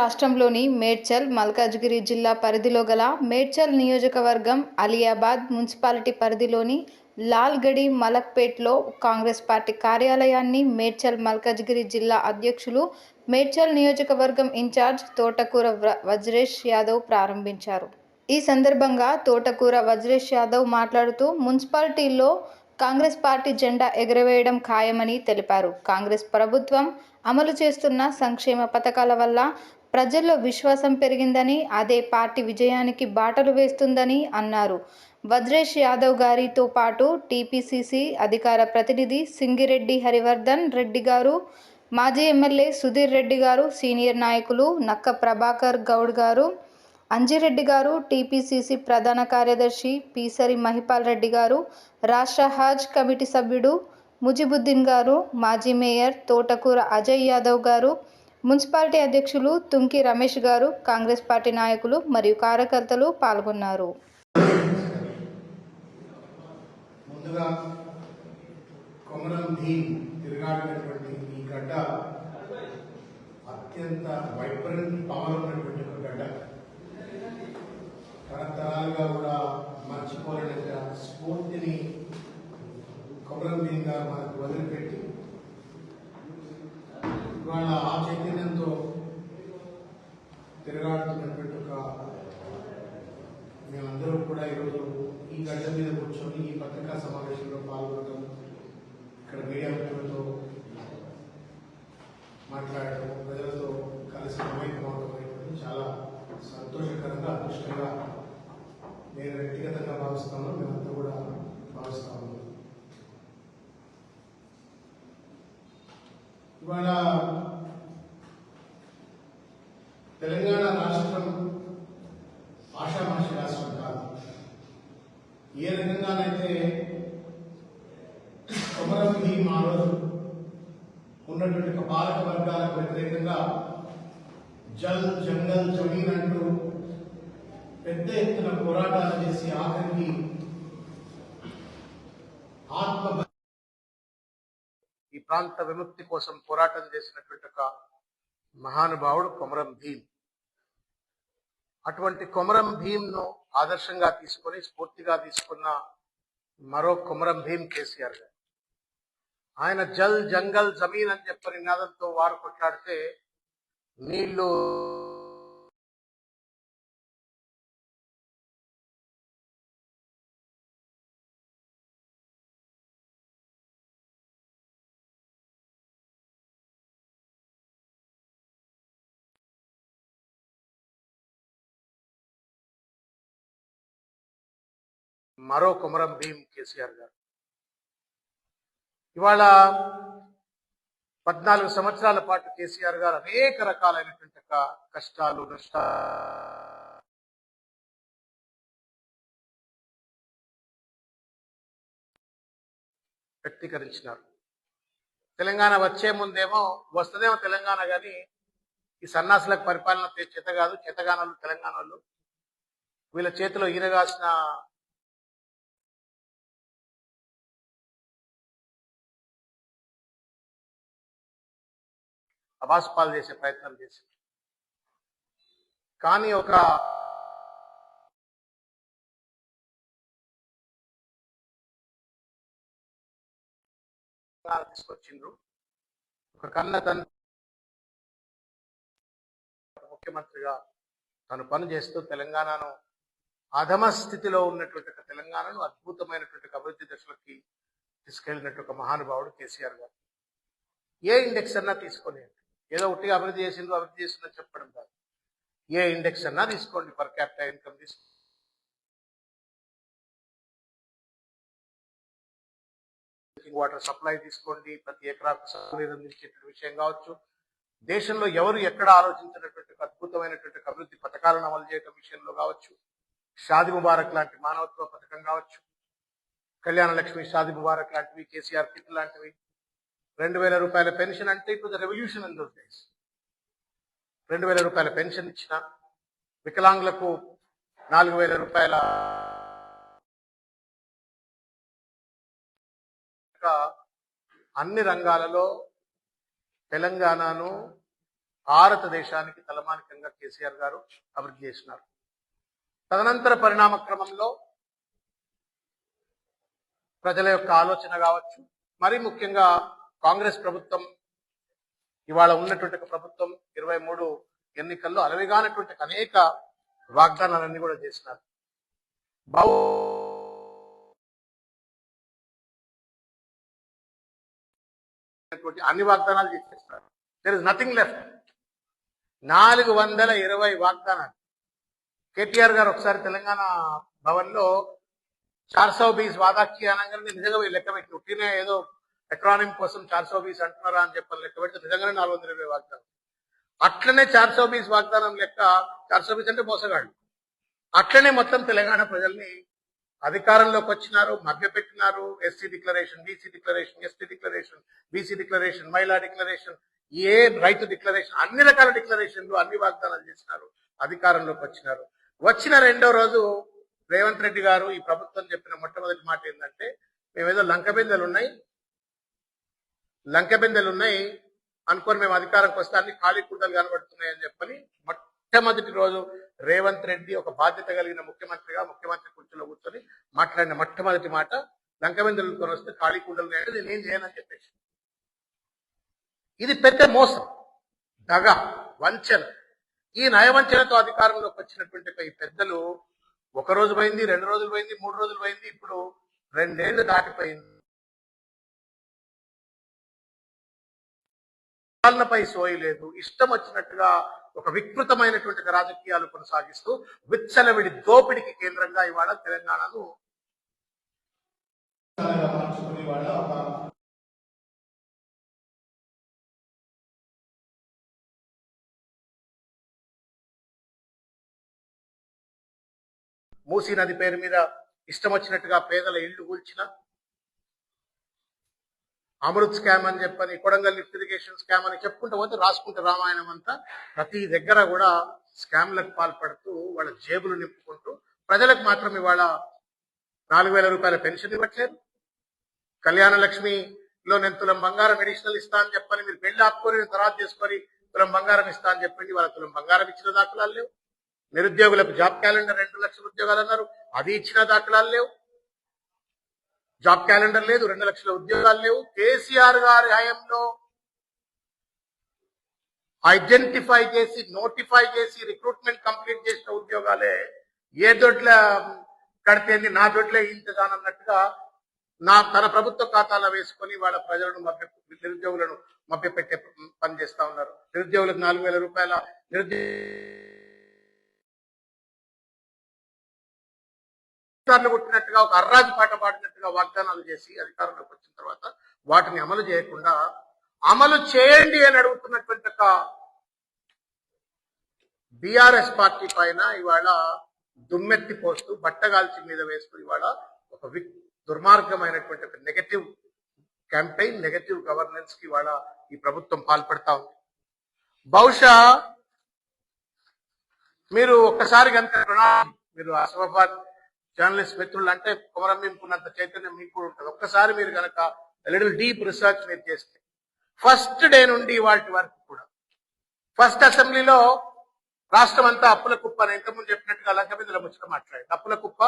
రాష్ట్రంలోని మేడ్చల్ మల్కాజ్గిరి జిల్లా పరిధిలో గల మేడ్చల్ నియోజకవర్గం అలియాబాద్ మున్సిపాలిటీ పరిధిలోని లాల్గడి మలక్పేట్లో కాంగ్రెస్ పార్టీ కార్యాలయాన్ని మేడ్చల్ మల్కాజ్గిరి జిల్లా అధ్యక్షులు మేడ్చల్ నియోజకవర్గం ఇన్ఛార్జ్ తోటకూర వజ్రేష్ యాదవ్ ప్రారంభించారు. ఈ సందర్భంగా తోటకూర వజ్రేష్ యాదవ్ మాట్లాడుతూ మున్సిపాలిటీల్లో కాంగ్రెస్ పార్టీ జెండా ఎగురవేయడం ఖాయమని తెలిపారు. కాంగ్రెస్ ప్రభుత్వం అమలు చేస్తున్న సంక్షేమ పథకాల వల్ల ప్రజల్లో విశ్వాసం పెరిగిందని అదే పార్టీ విజయానికి బాటలు వేస్తుందని అన్నారు. వజ్రేష్ యాదవ్ గారితో పాటు టీపీసీసీ అధికార ప్రతినిధి సింగిరెడ్డి హరివర్ధన్ రెడ్డి గారు మాజీ ఎమ్మెల్యే సుధీర్ రెడ్డి గారు సీనియర్ నాయకులు నక్క ప్రభాకర్ గౌడ్ గారు అంజిరెడ్డి గారు టీపీసీసీ ప్రధాన కార్యదర్శి పీసరి మహిపాల్ రెడ్డి గారు రాష్ట్ర హజ్ కమిటీ సభ్యుడు ముజిబుద్దీన్ గారు మాజీ మేయర్ తోటకూర అజయ్ యాదవ్ గారు మున్సిపాలిటీ అధ్యక్షులు తుంకి రమేష్ గారు కాంగ్రెస్ పార్టీ నాయకులు మరియు కార్యకర్తలు పాల్గొన్నారు. ముందుగా కొమరం భీమ్ తిరగాడినటువంటి ఈ గడ్డ అత్యంత వైబ్రెంట్ పవర్ ఉన్నటువంటి ఒక గడ్డ. తరతరాలుగా కూడా మర్చిపోలేనంత స్ఫూర్తిని కొమరం భీమ్ గారు మనకు వదిలిపెట్టి ఇవాళ ఆ చైతన్యంతో తిరగాడుతున్నటువంటి ఒక మేమందరూ కూడా ఈరోజు ఈ గడ్డ మీద కూర్చొని ఈ పత్రికా సమావేశంలో పాల్గొనడం ఇక్కడ మీడియా మిత్రులతో మాట్లాడటం ప్రజలతో కలిసి మమైకమవడం అవడం చాలా సంతోషకరంగా అదృష్టంగా నేను వ్యక్తిగతంగా భావిస్తాను మేమంతా కూడా భావిస్తాము. ఇవాళ తెలంగాణ రాష్ట్రం ఆషామాషి రాష్ట్రం కాదు. ఏ రకంగానైతే కొమరం భీమ్ ఆ రోజు ఉన్నటువంటి పాలక వర్గాలకు వ్యతిరేకంగా జల్ జంగల్ జమీన్ అంటూ పెద్ద ఎత్తున పోరాటాలు చేసి ఆఖరికి ఆత్మ ఈ ప్రాంత విముక్తి కోసం పోరాటం చేసినటువంటి ఒక మహానుభావుడు కొమరం భీమ్. అటువంటి కొమరం భీమ్ను ఆదర్శంగా తీసుకొని స్ఫూర్తిగా తీసుకున్న మరో కొమరం భీమ్ కేసీఆర్ గారు. ఆయన జల్ జంగల్ జమీన్ అని చెప్పని నినాదంతో వారు కొట్లాడితే నీళ్ళు మరో కొమరం భీం కేసీఆర్ గారు. ఇవాళ పద్నాలుగు సంవత్సరాల పాటు కేసీఆర్ గారు అనేక రకాలైనటువంటి కష్టాలు నష్ట వ్యక్తీకరించినారు. తెలంగాణ వచ్చే ముందేమో వస్తుందేమో తెలంగాణ కానీ ఈ సన్నాసులకు పరిపాలన చేత కాదు చేతగానలు తెలంగాణలో వీళ్ళ చేతిలో ఈనగాసిన అబాస్పాలు చేసే ప్రయత్నం చేసి కానీ ఒక తీసుకొచ్చిండ్రు. ఒక కన్న తండ్రి ముఖ్యమంత్రిగా తను పని చేస్తూ తెలంగాణను అధమ స్థితిలో ఉన్నటువంటి ఒక తెలంగాణను అద్భుతమైనటువంటి అభివృద్ధి దశలకి తీసుకెళ్ళినట్టు ఒక మహానుభావుడు కేసీఆర్ గారు. ఏ ఇండెక్స్ అన్నా తీసుకొని ఏదో ఒకటిగా అభివృద్ధి చేసిందో అభివృద్ధి చేసిందో చెప్పడం కాదు. ఏ ఇండెక్స్ అన్నా తీసుకోండి పర్ క్యాపిటల్ ఇన్కమ్ తీసుకోండి వాటర్ సప్లై తీసుకోండి ప్రతి ఎకరాకు సాగునీరు అందించేటువంటి విషయం కావచ్చు. దేశంలో ఎవరు ఎక్కడ ఆలోచించినటువంటి అద్భుతమైనటువంటి అభివృద్ధి పథకాలను అమలు చేయడం విషయంలో కావచ్చు. షాది ముబారక్ లాంటి మానవత్వ పథకం కావచ్చు. కళ్యాణ లక్ష్మి షాది ముబారక్ లాంటివి కేసీఆర్ కిట్ లాంటివి. రెండు వేల రూపాయల పెన్షన్ అంటే ఇప్పుడు రెవల్యూషన్ ఇన్ దోస్ డేస్ రెండు వేల రూపాయల పెన్షన్ ఇచ్చిన వికలాంగులకు నాలుగు వేల రూపాయల అన్ని రంగాలలో తెలంగాణను భారతదేశానికి తలమానికంగా కేసీఆర్ గారు అభివృద్ధి చేసినారు. తదనంతర పరిణామ క్రమంలో ప్రజల యొక్క ఆలోచన కావచ్చు మరి ముఖ్యంగా కాంగ్రెస్ ప్రభుత్వం ఇవాళ ఉన్నటువంటి ప్రభుత్వం ఇరవై మూడు ఎన్నికల్లో అలవిగానటువంటి అనేక వాగ్దానాలన్నీ కూడా చేసినారు. బహు అన్ని వాగ్దానాలు చేసేస్తారు దర్ ఇస్ నథింగ్ లెఫ్ట్ నాలుగు వందల ఇరవై వాగ్దానాలు. కేటీఆర్ గారు ఒకసారి తెలంగాణ భవన్లో చార్ సౌ బీస్ వాదాక్షి అనగానే నిజంగా లెక్క పెట్టి ఏదో ఎకరానిం కోసం చార్ సౌ బీస్ అంటున్నారా అని చెప్పని లెక్క పెడితే నిజంగానే నాలుగు వందల ఇరవై వాగ్దానం. అట్లనే చార్ బీస్ వాగ్దానం లెక్క చార్ బీస్ అంటే మోసగాళ్ళు. అట్లనే మొత్తం తెలంగాణ ప్రజల్ని అధికారంలోకి వచ్చినారు మభ్యపెట్టినారు SC declaration BC declaration ST declaration BC declaration మహిళా డిక్లరేషన్ ఏ రైతు డిక్లరేషన్ అన్ని రకాల డిక్లరేషన్లు అన్ని వాగ్దానాలు చేసినారు అధికారంలోకి వచ్చినారు. వచ్చిన రెండో రోజు రేవంత్ రెడ్డి గారు ఈ ప్రభుత్వం చెప్పిన మొట్టమొదటి మాట ఏంటంటే మేమేదో లంకబిందెలు ఉన్నాయి లంకెబిందెలు ఉన్నాయి. అనుకొని మేము అధికారంకి వస్తే అన్ని ఖాళీ కుండలు కనబడుతున్నాయి అని చెప్పని మొట్టమొదటి రోజు రేవంత్ రెడ్డి ఒక బాధ్యత కలిగిన ముఖ్యమంత్రిగా ముఖ్యమంత్రి కుర్చీలో కూర్చొని మాట్లాడిన మొట్టమొదటి మాట లంకబిందెలు కొని వస్తే ఖాళీ కుండలు నేను నేనేం చేయనని చెప్పేసి. ఇది పెద్ద మోసం. దగ వంచన. ఈ నయవంచనతో అధికారంలోకి వచ్చినటువంటి ఈ పెద్దలు ఒక రోజు పోయింది రెండు రోజులు పోయింది మూడు రోజులు పోయింది ఇప్పుడు రెండేళ్ళు దాటిపోయింది. పాలనపై సోయి లేదు. ఇష్టం వచ్చినట్టుగా ఒక వికృతమైనటువంటి రాజకీయాలు కొనసాగిస్తూ విచ్చలవిడి దోపిడికి కేంద్రంగా ఇవాళ తెలంగాణను మూసీ నది పేరు మీద ఇష్టం వచ్చినట్టుగా పేదల ఇళ్ళు కూల్చిన అమృత్ స్కామ్ అని చెప్పని కొడంగల్ లిఫ్ట్ ఇరిగేషన్ స్కామ్ అని చెప్పుకుంటూ పోతే రాసుకుంటే రామాయణం అంతా ప్రతి దగ్గర కూడా స్కామ్లకు పాల్పడుతూ వాళ్ళ జేబులు నింపుకుంటూ ప్రజలకు మాత్రం ఇవాళ నాలుగు వేల రూపాయల పెన్షన్ ఇవ్వట్లేదు. కళ్యాణ లక్ష్మిలో నేను తులం బంగారం అడిషనల్ ఇస్తా అని చెప్పని మీరు పెళ్ళి ఆపుకొని తర్వాత చేసుకొని తులం బంగారం ఇస్తా అని చెప్పండి వాళ్ళ తులం బంగారం ఇచ్చిన దాఖలాలు లేవు. నిరుద్యోగులకు జాబ్ క్యాలెండర్ రెండు లక్షల ఉద్యోగాలు అన్నారు అది ఇచ్చిన దాఖలాలు లేవు. జాబ్ క్యాలెండర్ లేదు రెండు లక్షల ఉద్యోగాలు లేవు. కేసీఆర్ గారి హయాంలో ఐడెంటిఫై చేసి నోటిఫై చేసి రిక్రూట్మెంట్ కంప్లీట్ చేసిన ఉద్యోగాలే ఏ దొడ్ల కడితేంది నా దొడ్లే ఇంతదానన్నట్టుగా నా తన ప్రభుత్వ ఖాతాలో వేసుకొని వాళ్ళ ప్రజలను మభ్య నిరుద్యోగులను మభ్యపెట్టే పని చేస్తా ఉన్నారు. నిరుద్యోగులకు నాలుగు వేల రూపాయల నిరుద్యోగ అధికారులు కొట్టినట్టుగా ఒక అర్రాజు పాట పాడినట్టుగా వాగ్దానాలు చేసి అధికారంలోకి వచ్చిన తర్వాత వాటిని అమలు చేయకుండా అమలు చేయండి అని అడుగుతున్నటువంటి ఒక బీఆర్ఎస్ పార్టీ పైన ఇవాళ దుమ్మెత్తి పోస్తూ బట్టగాల్చి మీద వేసుకుని ఇవాళ ఒక వి దుర్మార్గమైనటువంటి ఒక నెగటివ్ క్యాంపెయిన్ నెగటివ్ గవర్నెన్స్కి ఇవాళ ఈ ప్రభుత్వం పాల్పడతా ఉంది. బహుశా మీరు ఒక్కసారి కనుక మీరు అసమాబాద్ జర్నలిస్ట్ మిత్రులు అంటే కుమరంభింపున్నంత చైతన్యం మీకు కూడా ఉంటుంది. ఒక్కసారి మీరు కనుక లిటిల్ డీప్ రీసెర్చ్ మీరు చేస్తే ఫస్ట్ డే నుండి వాటి వరకు కూడా ఫస్ట్ అసెంబ్లీలో రాష్ట్రం అంతా అప్పుల కుప్ప అని ఇంతకుముందు చెప్పినట్టుగా లంక మీద ముచ్చట మాట్లాడి అప్పుల కుప్ప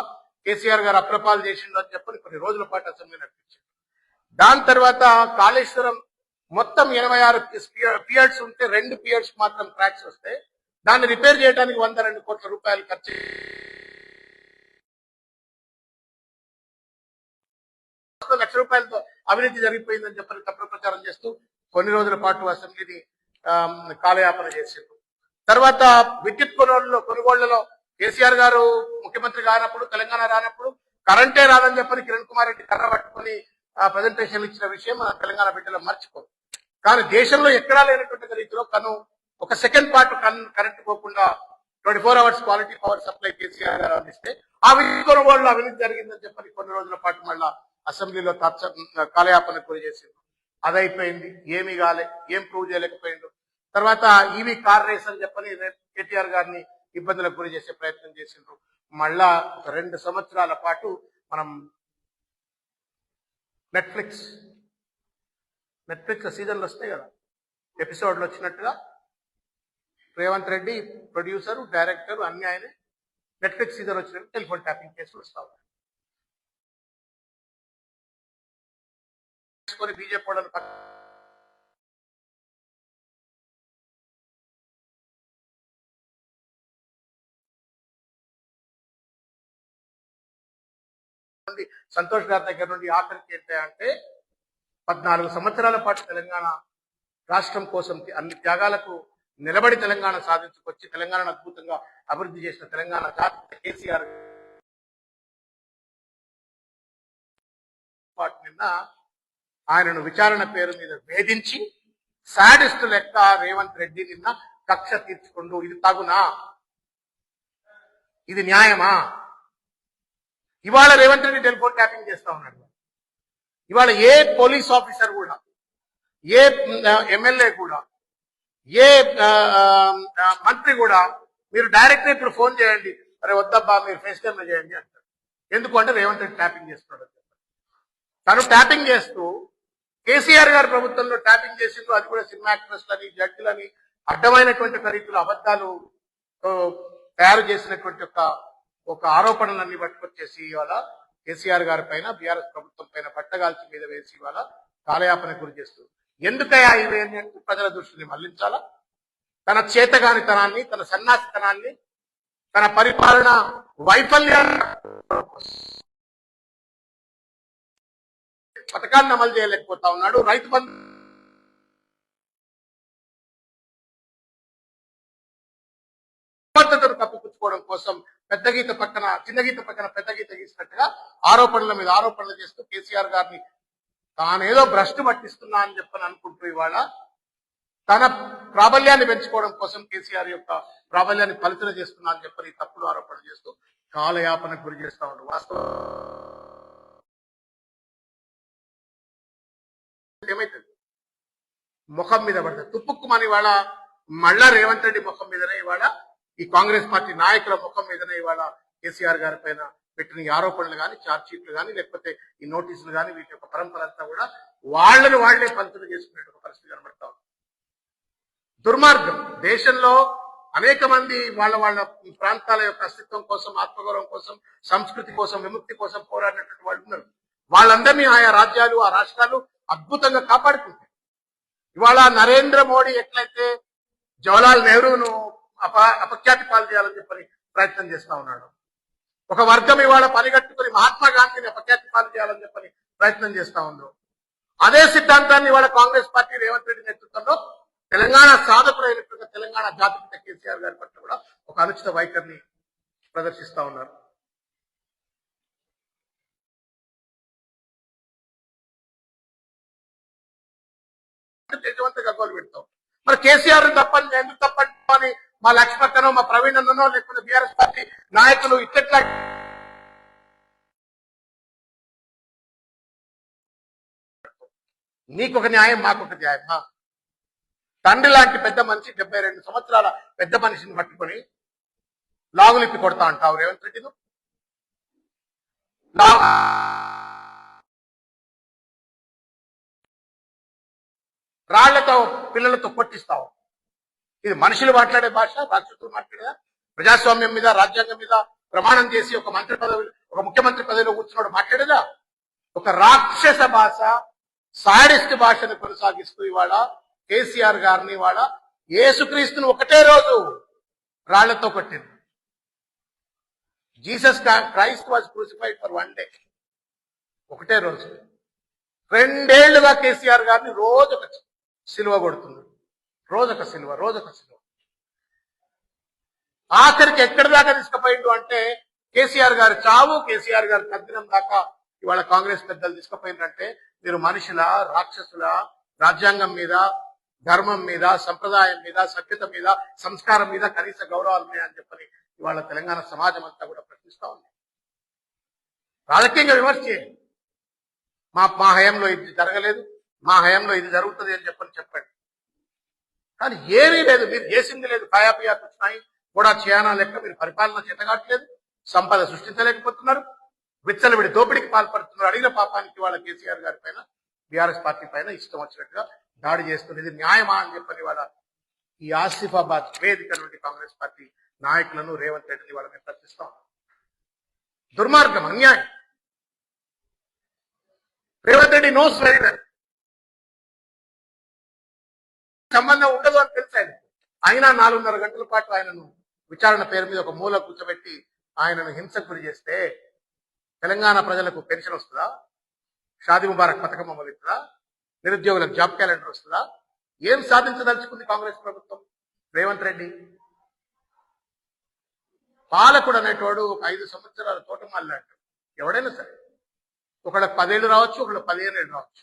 కేసీఆర్ గారు అప్రపాలు చేసిండు అని చెప్పని కొన్ని రోజుల పాటు అసెంబ్లీ నడిపించారు. దాని తర్వాత కాళేశ్వరం మొత్తం ఎనభై ఆరు పియర్స్ ఉంటే రెండు పియర్స్ మాత్రం ట్రాక్స్ వస్తే దాన్ని రిపేర్ చేయడానికి వంద రెండు కోట్ల రూపాయలు ఖర్చు లక్ష రూపాయలతో అవినీతి జరిగిపోయిందని చెప్పని తప్పుడు ప్రచారం చేస్తూ కొన్ని రోజుల పాటు అసెంబ్లీని కాలయాపన చేసిండ్రు. తర్వాత విద్యుత్ కొనుగోళ్ళలో కొనుగోళ్ళలో కేసీఆర్ గారు ముఖ్యమంత్రి కానప్పుడు తెలంగాణ రానప్పుడు కరెంటే రాదని చెప్పని కిరణ్ కుమార్ రెడ్డి కర్ర పట్టుకొని ఆ ప్రజెంటేషన్ ఇచ్చిన విషయం మన తెలంగాణ బిడ్డలు మర్చిపోదు కానీ దేశంలో ఎక్కడా లేనటువంటి రీతిలో కను ఒక సెకండ్ పార్ట్ కన్ కరెంట్ పోకుండా twenty four hours quality power supply KCR garu అందిస్తే ఆ విద్యుత్ కొనుగోలులో అవినీతి జరిగిందని చెప్పని కొన్ని రోజుల పాటు మళ్ళా అసెంబ్లీలో తచ్చ కాలయాపన గురి చేసింది అదైపోయింది. ఏమీ కాలే. ఏం ప్రూవ్ చేయలేకపోయిండు తర్వాత ఈవీ కార్ రేస్ అని చెప్పని కేటీఆర్ గారిని ఇబ్బందులకు గురి చేసే ప్రయత్నం చేసిండ్రు. మళ్ళా ఒక రెండు సంవత్సరాల పాటు మనం నెట్ఫ్లిక్స్ నెట్ఫ్లిక్స్ సీజన్లు వస్తాయి కదా. ఎపిసోడ్లు వచ్చినట్టుగా రేవంత్ రెడ్డి ప్రొడ్యూసర్ డైరెక్టర్ అన్ని ఆయనే నెట్ఫ్లిక్స్ సీజన్ వచ్చినట్టు టెలిఫోన్ ట్యాపింగ్ కేసులు వస్తా చేసుకొని బీజేపీ వాళ్ళని నుండి సంతోష్ గారి దగ్గర నుండి ఆఖరికి ఏంటి అంటే పద్నాలుగు సంవత్సరాల పాటు తెలంగాణ రాష్ట్రం కోసం అన్ని త్యాగాలకు నిలబడి తెలంగాణ సాధించుకొచ్చి తెలంగాణను అద్భుతంగా అభివృద్ధి చేసిన తెలంగాణ జాతి కేసీఆర్ పాటు నిన్న ఆయనను విచారణ పేరు మీద వేధించి శాడిస్ట్ లెక్క రేవంత్ రెడ్డి నిన్న కక్ష తీర్చుకుండు ఇది తగునా? ఇది న్యాయమా? ఇవాళ రేవంత్ రెడ్డి టెలిఫోన్ ట్యాపింగ్ చేస్తా ఉన్నాడు. ఇవాళ ఏ పోలీస్ ఆఫీసర్ కూడా ఏ ఎమ్మెల్యే కూడా ఏ మంత్రి కూడా మీరు డైరెక్ట్ ఇప్పుడు ఫోన్ చేయండి. అరే వద్దబ్బా మీరు ఫేస్ టైమ్ చేయండి అంటారు. ఎందుకు అంటే రేవంత్ రెడ్డి ట్యాపింగ్ చేస్తున్నాడు తను ట్యాపింగ్ చేస్తూ కేసీఆర్ గారి ప్రభుత్వంలో ట్యాపింగ్ చేసిండ్రు. అది కూడా సినిమా యాక్ట్రెస్లని జడ్జిలని అడ్డమైనటువంటి ఒక రీతిలో అబద్ధాలు తయారు చేసినటువంటి ఒక ఒక ఆరోపణలన్నీ పట్టుకొచ్చేసి ఇవాళ కేసీఆర్ గారి పైన బీఆర్ఎస్ ప్రభుత్వం పైన పట్టగాల్చి మీద వేసి ఇవాళ కాలయాపన గురి చేస్తూ. ఎందుకయ్యా ఇవేంటి ప్రజల దృష్టిని మళ్ళించాలా? తన చేతగానితనాన్ని తన సన్నాసితనాన్ని తన పరిపాలన వైఫల్యాన్ని పథకాన్ని అమలు చేయలేకపోతా ఉన్నాడు. రైతు బంధు సమర్థతను కప్పిపుచ్చుకోవడం కోసం పెద్ద గీత పక్కన చిన్న గీత పక్కన పెద్ద గీత గీసినట్టుగా ఆరోపణల మీద ఆరోపణలు చేస్తూ కేసీఆర్ గారిని తానేదో భ్రష్టు పట్టిస్తున్నా అని చెప్పని అనుకుంటూ ఇవాళ తన ప్రాబల్యాన్ని పెంచుకోవడం కోసం కేసీఆర్ యొక్క ప్రాబల్యాన్ని ఫలితం చేస్తున్నా అని చెప్పని తప్పుడు ఆరోపణలు చేస్తూ కాలయాపనకు గురి చేస్తా ఉంటాడు వాస్తవం ఏమైతుంది? ముఖం మీద పడుతుంది. తుప్పుక్కుమని ఇవాళ మళ్ళా రేవంత్ రెడ్డి ముఖం మీదనే ఇవాళ ఈ కాంగ్రెస్ పార్టీ నాయకుల ముఖం మీదనే ఇవాళ కేసీఆర్ గారి పైన పెట్టిన ఆరోపణలు కానీ ఛార్జ్షీట్లు కానీ లేకపోతే ఈ నోటీసులు కానీ వీటి యొక్క పరంపర అంతా కూడా వాళ్ళని వాళ్ళే పంతులు చేసుకునే పరిస్థితి కనబడతా ఉంది. దుర్మార్గం. దేశంలో అనేక మంది వాళ్ళ వాళ్ళ ప్రాంతాల యొక్క అస్తిత్వం కోసం ఆత్మగౌరవం కోసం సంస్కృతి కోసం విముక్తి కోసం పోరాడినటువంటి వాళ్ళు ఉన్నారు. వాళ్ళందరినీ ఆయా రాజ్యాలు ఆ రాష్ట్రాలు అద్భుతంగా కాపాడుకుంటాయి ఇవాళ నరేంద్ర మోడీ ఎట్లయితే జవహర్లాల్ నెహ్రూను అప అపఖ్యాతి పాలు చేయాలని చెప్పని ప్రయత్నం చేస్తా ఉన్నాడు. ఒక వర్గం ఇవాళ పనిగట్టుకుని మహాత్మా గాంధీని అపఖ్యాతి పాలు చేయాలని చెప్పని ప్రయత్నం చేస్తా ఉందో. అదే సిద్ధాంతాన్ని ఇవాళ కాంగ్రెస్ పార్టీ రేవంత్ రెడ్డి నేతృత్వంలో తెలంగాణ సాధకుడైనటువంటి తెలంగాణ జాతిపిత కేసీఆర్ గారి పట్ల కూడా ఒక అనుచిత వైఖరిని ప్రదర్శిస్తా ఉన్నారు. దేశమంతా గోలు పెడతాం మరి కేసీఆర్ తప్పని ఎందుకు తప్పని అని మా లక్ష్మక్కనో మా ప్రవీణ్ అన్ననో లేకపోతే బీఆర్ఎస్ పార్టీ నాయకులు ఇట్లా నీకు ఒక న్యాయం మాకు ఒక న్యాయమా తండ్రి లాంటి పెద్ద మనిషి డెబ్బై రెండు సంవత్సరాల పెద్ద మనిషిని పట్టుకొని లాగులిప్పి కొడతా అంటావు రేవంత్ రెడ్డి రాళ్ళతో పిల్లలతో కొట్టిస్తావు. ఇది మనుషులు మాట్లాడే భాష రాక్షసులు మాట్లాడేదా ప్రజాస్వామ్యం మీద రాజ్యాంగం మీద ప్రమాణం చేసి ఒక మంత్రి పదవి ఒక ముఖ్యమంత్రి పదవిలో కూర్చున్నాడు మాట్లాడేదా? ఒక రాక్షస భాష సాడిస్ట్ భాషను కొనసాగిస్తూ ఇవాళ కేసీఆర్ గారిని ఇవాళ ఏసుక్రీస్తుని ఒకటే రోజు రాళ్ళతో కొట్టింది. Jesus Christ was crucified for one day. ఒకటే రోజు. రెండేళ్ళుగా కేసీఆర్ గారిని రోజు ఒక సిలువ కొడుతుంది. రోజొక సిలువ రోజొక సిలువ. ఆఖరికి ఎక్కడి దాకా తీసుకుపోయిండు అంటే కేసీఆర్ గారు చావు కేసీఆర్ గారు తగ్గినం దాకా ఇవాళ కాంగ్రెస్ పెద్దలు తీసుకుపోయిందంటే మీరు మనుషుల రాక్షసుల రాజ్యాంగం మీద ధర్మం మీద సంప్రదాయం మీద సభ్యత మీద సంస్కారం మీద కనీస గౌరవాలు ఉన్నాయని చెప్పని ఇవాళ తెలంగాణ సమాజం అంతా కూడా ప్రశ్నిస్తా ఉంది. రాజకీయంగా విమర్శ చేయండి. మా మా హయాంలో ఇది జరగలేదు. మా హయాంలో ఇది జరుగుతుంది అని చెప్పని చెప్పండి. కానీ ఏమీ లేదు మీరు చేసింది లేదు. కాయాపియా వచ్చినాయి కూడా చేయానా లెక్క మీరు పరిపాలన చేతగాట్లేదు సంపద సృష్టించలేకపోతున్నారు విచ్చలవిడి దోపిడికి పాల్పడుతున్నారు. అడిగిన పాపానికి వాళ్ళ కేసీఆర్ గారి పైన బీఆర్ఎస్ పార్టీ పైన ఇష్టం వచ్చినట్టుగా దాడి చేస్తుంది ఇది న్యాయమా అని చెప్పని వాళ్ళ ఈ ఆసిఫాబాద్ వేదిక నుండి కాంగ్రెస్ పార్టీ నాయకులను రేవంత్ రెడ్డిని వాళ్ళని ప్రశ్నిస్తాం. దుర్మార్గం అన్యాయం. Revanth Reddy knows very well సంబంధం ఉండదు అని తెలుసు ఆయన. అయినా నాలుగున్నర గంటల పాటు ఆయనను విచారణ పేరు మీద ఒక మూల కూర్చోబెట్టి ఆయనను హింసకు గురి చేస్తే తెలంగాణ ప్రజలకు పెన్షన్ వస్తుందా? షాదీ ముబారక్ పథకం అమలుతుందా నిరుద్యోగులకు జాబ్ క్యాలెండర్ వస్తుందా? ఏం సాధించదలుచుకుంది కాంగ్రెస్ ప్రభుత్వం? రేవంత్ రెడ్డి. పాలకుడు అనేటోడు ఒక ఐదు సంవత్సరాల తోట మాట్లాడు ఎవడైనా సరే. ఒకళ్ళకి పదేళ్ళు రావచ్చు ఒకళ్ళకి పదిహేను ఏళ్ళు రావచ్చు.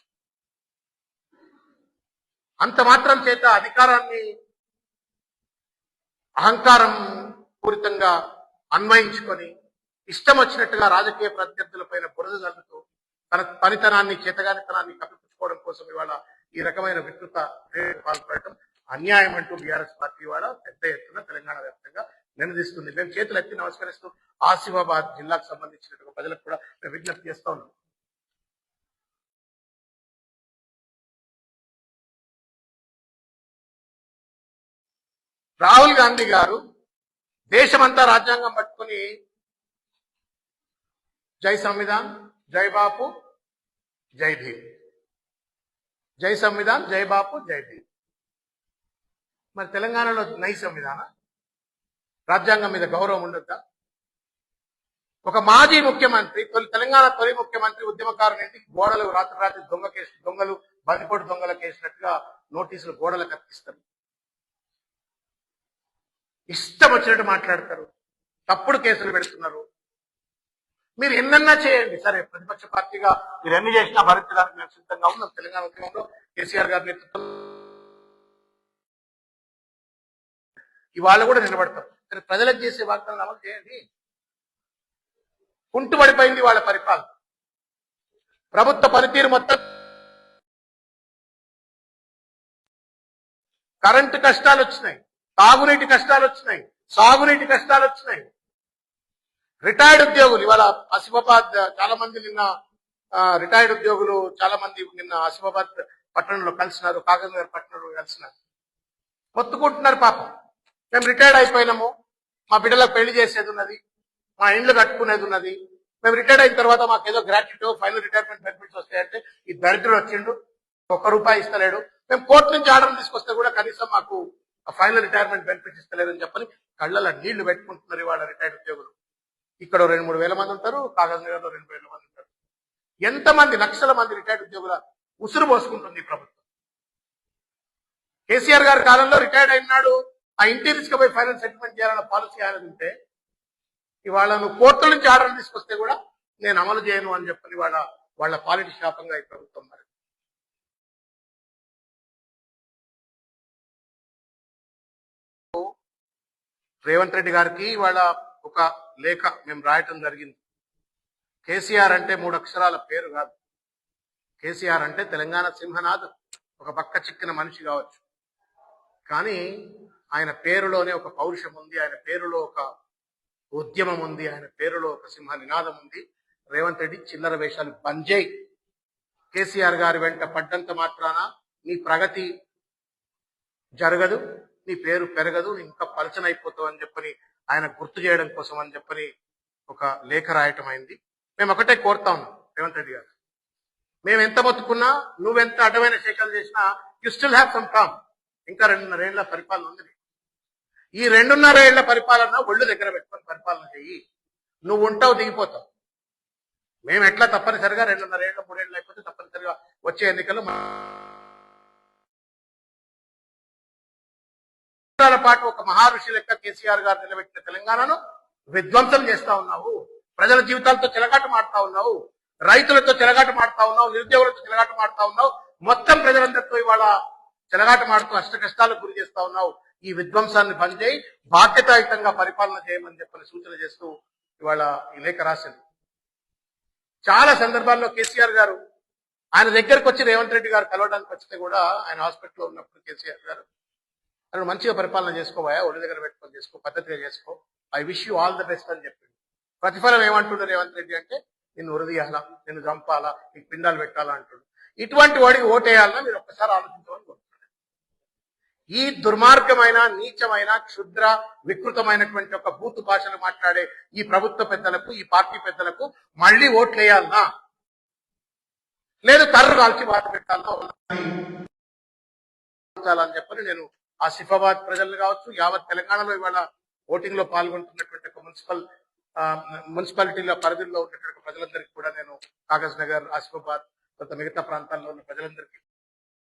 అంత మాత్రం చేత అధికారాన్ని అహంకారం పూరితంగా అన్వయించుకొని ఇష్టం వచ్చినట్టుగా రాజకీయ ప్రత్యర్థులపైన బురద జల్లుతూ తన పనితనాన్ని చేతగానితనాన్ని కప్పిపుచ్చుకోవడం కోసం ఇవాళ ఈ రకమైన వికృత పాల్పడటం అన్యాయం అంటూ బీఆర్ఎస్ పార్టీ ఇవాళ పెద్ద ఎత్తున తెలంగాణ వ్యాప్తంగా నిలదీస్తుంది మేము చేతులు ఎత్తి నమస్కరిస్తూ ఆసిఫాబాద్ జిల్లాకు సంబంధించినటువంటి ప్రజలకు కూడా మేము విజ్ఞప్తి చేస్తా ఉన్నాం. రాహుల్ గాంధీ గారు దేశమంతా రాజ్యాంగం పట్టుకుని జై సంవిధాన్ జై బాపు జై భీమ్. జై సంవిధాన్ జై బాపు జై భీమ్. మరి తెలంగాణలో నై సంవిధాన? రాజ్యాంగం మీద గౌరవం ఉండొద్దా? ఒక మాజీ ముఖ్యమంత్రి తొలి తెలంగాణ తొలి ముఖ్యమంత్రి ఉద్యమకారుని ఇంటికి గోడలు రాత్రి రాత్రి దొంగ కేసు దొంగలు బందిపోటు దొంగల కేసినట్టుగా నోటీసులు గోడలకు అతికిస్తారు ఇష్టం వచ్చినట్టు మాట్లాడతారు. తప్పుడు కేసులు పెడుతున్నారు. మీరు ఎన్నన్నా చేయండి. సరే ప్రతిపక్ష పార్టీగా మీరు ఎన్ని చేసినా భరించడానికి మేము సిద్ధంగా ఉన్నాం తెలంగాణ ఉద్యమంలో కేసీఆర్ గారి నేతృత్వం. ఇవాళ కూడా నిలబడతాం. సరే ప్రజలకు చేసే వాగ్దానాలు అమలు చేయండి. కుంటుపడిపోయింది వాళ్ళ పరిపాలన. ప్రభుత్వ పనితీరు మొత్తం కరెంటు కష్టాలు వచ్చినాయి. తాగునీటి కష్టాలు వచ్చినాయి. సాగునీటి కష్టాలు వచ్చినాయి. రిటైర్డ్ ఉద్యోగులు ఇవాళ ఆసిఫాబాద్ చాలా మంది నిన్న రిటైర్డ్ ఉద్యోగులు చాలా మంది నిన్న ఆసిఫాబాద్ పట్టణంలో కలిసినారు కాగజ్ పట్టణంలో కలిసినారు. మొత్తుకుంటున్నారు పాపం. మేము రిటైర్డ్ అయిపోయినాము. మా బిడ్డలకు పెళ్ళి చేసేది ఉన్నది. మా ఇండ్లు కట్టుకునేది ఉన్నది. మేము రిటైర్డ్ అయిన తర్వాత మాకు ఏదో గ్రాట్యుటీ ఫైనల్ రిటైర్మెంట్ బెనిఫిట్స్ వస్తాయంటే ఈ దరిద్రుడు వచ్చిండు ఒక్క రూపాయి ఇస్తలేడు. మేము కోర్టు నుంచి ఆర్డర్ తీసుకొస్తే కూడా కనీసం మాకు ఫైనల్ రిటైర్మెంట్ బెనిఫిట్స్ ఇస్తలేదని చెప్పని కళ్ళలో నీళ్ళు పెట్టుకుంటున్నారు ఇవాళ రిటైర్డ్ ఉద్యోగులు. ఇక్కడ రెండు మూడు వేల మంది ఉంటారు కాగజ్ రెండు వేల మంది ఉంటారు. ఎంతమంది లక్షల మంది రిటైర్డ్ ఉద్యోగుల ఉసురు పోసుకుంటుంది ప్రభుత్వం? కేసీఆర్ గారి కాలంలో రిటైర్డ్ అయినాడు ఆ ఇంటి తీసుకుపోయి ఫైనల్ సెటిల్మెంట్ చేయాలన్న పాలసీ ఆయన ఉంటే ఇవాళ నువ్వు కోర్టుల నుంచి ఆర్డర్ తీసుకొస్తే కూడా నేను అమలు చేయను అని చెప్పని వాళ్ళ వాళ్ళ పాలిటీ శాపంగా ఈ ప్రభుత్వం రేవంత్ రెడ్డి గారికి ఇవాళ ఒక లేఖ మేము రాయటం జరిగింది. కేసీఆర్ అంటే మూడు అక్షరాల పేరు కాదు. కేసీఆర్ అంటే తెలంగాణ సింహనాథ్. ఒక పక్క చిక్కిన మనిషి కావచ్చు. కానీ ఆయన పేరులోనే ఒక పౌరుషం ఉంది ఆయన పేరులో ఒక ఉద్యమం ఉంది ఆయన పేరులో ఒక సింహ నినాదం ఉంది. రేవంత్ రెడ్డి చిల్లర వేషాలు బంజై కేసీఆర్ గారి వెంట పడ్డంత మాత్రాన నీ ప్రగతి జరగదు. నీ పేరు పెరగదు ఇంకా పలచన అయిపోతావు అని చెప్పని ఆయన గుర్తు చేయడం కోసం అని చెప్పని ఒక లేఖ రాయటం అయింది. మేము ఒకటే కోరుతా ఉన్నాం రేవంత్ రెడ్డి గారు. మేము ఎంత బతుకున్నా నువ్వెంత అడ్డమైన శేఖలు చేసినా you still have some com ఇంకా రెండున్నరేళ్ళ పరిపాలన ఉంది. ఈ రెండున్నర ఏళ్ళ పరిపాలన ఒళ్ళు దగ్గర పెట్టుకొని పరిపాలన చెయ్యి. నువ్వు ఉంటావు దిగిపోతావు. మేము ఎట్లా తప్పనిసరిగా రెండున్నర ఏళ్ళ మూడేళ్ళు అయిపోతే తప్పనిసరిగా వచ్చే ఎన్నికలు మా- సంవత్సరాల పాటు ఒక మహర్షి లెక్క కేసీఆర్ గారు నిలబెట్టిన తెలంగాణను విధ్వంసం చేస్తా ఉన్నావు. ప్రజల జీవితాలతో చెలగాట మాడుతా ఉన్నావు. రైతులతో చెలగాట మాడుతా ఉన్నావు. నిరుద్యోగులతో చెలగాట మాడుతా ఉన్నావు. మొత్తం ప్రజలందరితో ఇవాళ చెలగాట మాడుతూ అష్ట కష్టాలకు గురి చేస్తా ఉన్నావు. ఈ విధ్వంసాన్ని బంద్ చేయి. బాధ్యతాయుతంగా పరిపాలన చేయమని చెప్పని సూచన చేస్తూ ఇవాళ ఈ లేఖ రాసింది. చాలా సందర్భాల్లో కేసీఆర్ గారు ఆయన దగ్గరకు వచ్చి రేవంత్ రెడ్డి గారు కలవడానికి వచ్చితే కూడా ఆయన హాస్పిటల్లో ఉన్నప్పుడు కేసీఆర్ గారు అక్కడ మంచిగా పరిపాలన చేసుకోవాయా ఒడి దగ్గర పెట్టుకొని చేసుకో పద్ధతిగా చేసుకో. I wish you all the best అని చెప్పిండు ప్రతిఫలం ఏమంటుండే రేవంత్ రెడ్డి అంటే నిన్ను ఉరదీయాలా నిన్ను చంపాలా నీకు పిండాలు పెట్టాలా అంటుండు. ఇటువంటి వాడికి ఓటేయాలన్నా మీరు ఒక్కసారి ఆలోచించమని కోరుతున్నాను ఈ దుర్మార్గమైన నీచమైన క్షుద్ర వికృతమైనటువంటి ఒక బూతు భాషలు మాట్లాడే ఈ ప్రభుత్వ పెద్దలకు ఈ పార్టీ పెద్దలకు మళ్ళీ ఓట్లేయాలనా లేదు తర్రు కాల్చి బాధ పెట్టాలన్నా? అని చెప్పని నేను ఆసిఫాబాద్ ప్రజలు కావచ్చు యావత్ తెలంగాణలో ఇవాళ ఓటింగ్లో పాల్గొంటున్నటువంటి మున్సిపల్ ఆ, మున్సిపాలిటీల పరిధిలో ఉన్నటువంటి ప్రజలందరికీ కూడా నేను కాగజ్ నగర్ ఆసిఫాబాద్ తర్వాత మిగతా ప్రాంతాల్లో ఉన్న ప్రజలందరికీ